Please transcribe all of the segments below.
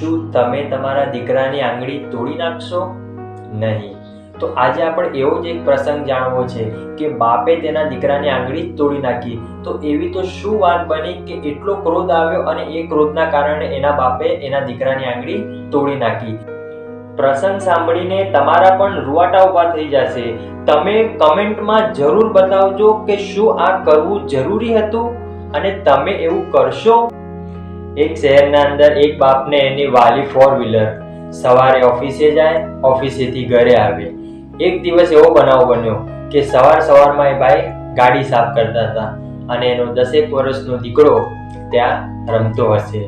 શું તમે તમારા દીકરાની આંગળી તોડી નાખશો? નહીં. તો આજે આપણે એવો જ એક પ્રસંગ જાણવો છે કે બાપે તેના દીકરાની આંગળી તોડી નાખી. તો એવી તો શું વાત બની કે એટલો ક્રોધ આવ્યો અને એ ક્રોધના કારણે એના બાપે એના દીકરાની આંગળી તોડી નાખી. પ્રસંગ સાંભળીને તમારા પણ રૂવાટા ઊભા થઈ જશે. તમે કમેન્ટમાં જરૂર બતાવજો કે શું આ કરવું જરૂરી હતું? અને તમે એવું કરશો? એક શહેરના અંદર એક બાપને એની વાલી ફોર વ્હીલર સવારે ઓફિસે જાય, ઓફિસેથી ઘરે આવે. એક દિવસ એવો બનાવ બન્યો કે સવાર સવારમાં એ ભાઈ ગાડી સાફ કરતા હતા અને એનો દસેક વર્ષનો દીકરો ત્યાં રમતો હશે.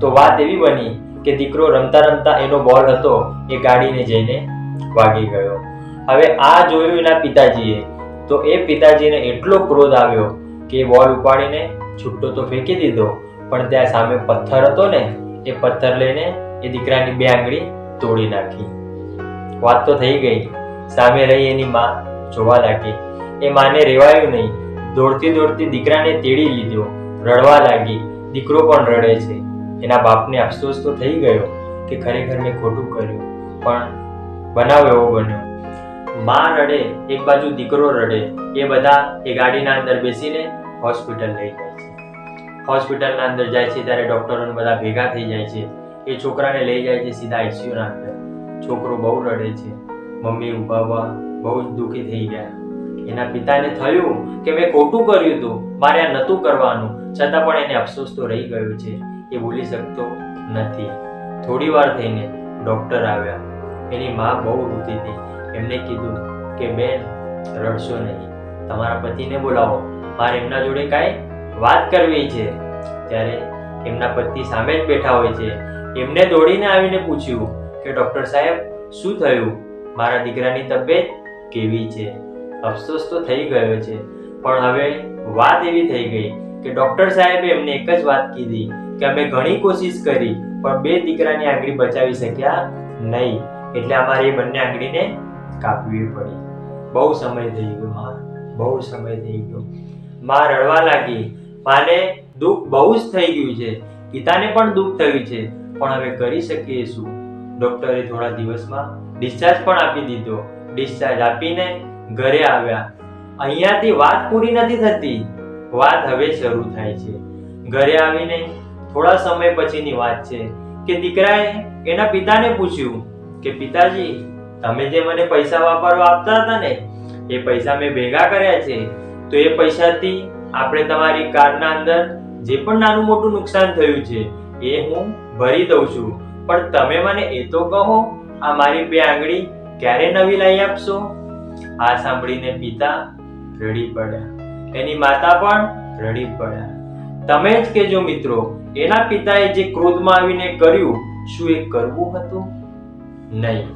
તો વાત એવી બની કે દીકરો રમતા રમતા એનો બોલ હતો, એ ગાડીને જઈને વાગી ગયો. હવે આ જોયું એના પિતાજીએ. તો એ પિતાજીને એટલો ક્રોધ આવ્યો કે બોલ ઉપાડીને છૂટો તો ફેંકી દીધો. પણ ત્યાં સામે પથ્થર હતો ને, એ પથ્થર લઈને એ દીકરાની બે આંગળી તોડી નાખી. વાત તો થઈ ગઈ. સામે રહી એની માં જોવા લાગી. એ માને રેવાયું નહીં. દોડતી દોડતી દીકરાને તેડી લીધો. રડવા લાગી. દીકરો પણ રડે છે. એના બાપને અફસોસ તો થઈ ગયો કે ખરેખર મેં ખોટું કર્યું. પણ બનાવ એવો બન્યો. માં રડે, એક બાજુ દીકરો રડે. એ બધા એ ગાડીના અંદર બેસીને હોસ્પિટલ લઈ જાય છે. હોસ્પિટલના અંદર જાય છે, ત્યારે ડોક્ટરો બધા ભેગા થઈ જાય છે. એ છોકરાને લઈ જાય છે સીધા આઈસીયુના અંદર. છોકરો બહુ રડે છે. મમ્મી ઊભા ઊભા બહુ જ દુઃખી થઈ ગયા. એના પિતાને થયું કે મેં ખોટું કર્યું હતું. મારે આ નહોતું કરવાનું. છતાં પણ એને અફસોસ તો રહી ગયો છે. એ ભૂલી શકતો નથી. થોડી વાર થઈને ડૉક્ટર આવ્યા. એની મા બહુ રૂતી હતી. એમને કીધું કે, બેન, રડશો નહીં. તમારા પતિને બોલાવો. મારે એમના જોડે કાંઈ વાત કરવી છે. ત્યારે એમના પતિ સામે જ બેઠા હોય છે. એમને દોડીને આવીને પૂછ્યું કે, ડૉક્ટર સાહેબ, શું થયું? મારા દીકરાની તબિયત કેવી છે? અફસોસ તો થઈ ગયો છે. પણ હવે વાત એવી થઈ ગઈ કે, ડૉક્ટર સાહેબે એમને એક જ વાત કીધી કે, અમે ઘણી કોશિશ કરી, પણ બે દીકરાની આંગળી બચાવી શક્યા નહીં. એટલે અમારે એ બંને આંગળીને કાપવી પડી. બહુ સમય થઈ ગયો મા બહુ સમય થઈ ગયો. માં રડવા લાગી. માને દુઃખ બહુ જ થઈ ગયું છે. પિતાને પણ દુઃખ થયું છે. પણ હવે કરી શકીએ શું? ડોક્ટરે થોડા દિવસમાં ડિસ્ચાર્જ પણ આપી દીધો. ડિસ્ચાર્જ આપીને ઘરે આવ્યા. અહીંયાથી વાત પૂરી નથી થતી. વાત હવે શરૂ થાય છે. ઘરે આવીને થોડા સમય પછીની વાત છે કે દીકરાએ એના પિતાને પૂછ્યું કે, પિતાજી, તમે જે મને પૈસા વાપરવા આપતા હતા ને, એ પૈસા મેં ભેગા કર્યા છે. તો એ પૈસાથી આપણે તમારી કારના અંદર જે પણ નાનું મોટું નુકસાન થયું છે, એ હું ભરી દઉં છું. પણ તમે મને એ તો કહો, આ મારી બે આંગળી ક્યારે નવી લાવી આપશો? આ સાંભળીને પિતા રડી પડ્યા. એની માતા પણ રડી પડ્યા. તમે જ કેજો મિત્રો, એના પિતાએ જે ક્રોધમાં આવીને કર્યું, શું એ કરવું હતું? નહીં.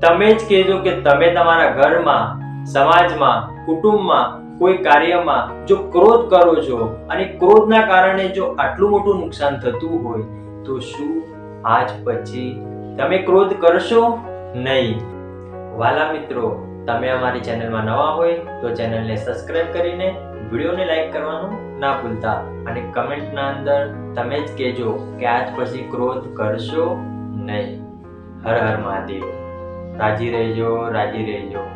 તમે જ કહેજો કે તમે તમારા ઘરમાં, સમાજમાં, કુટુંબમાં કોઈ કાર્યમાં જો ક્રોધ કરો છો અને ક્રોધના કારણે જો આટલું મોટું નુકસાન થતું હોય, તો શું આજ પછી તમે ક્રોધ કરશો? નહીં. વાલા મિત્રો, તમે અમારી ચેનલમાં નવા હોય તો ચેનલને સબસ્ક્રાઇબ કરીને વિડીયોને લાઈક કરવાનું ના ભૂલતા અને કમેન્ટના અંદર તમે જ કહેજો કે આજ પછી ક્રોધ કરશો? નહીં. હર હર મહાદેવ. રાજી રહેજો રાજી રહેજો.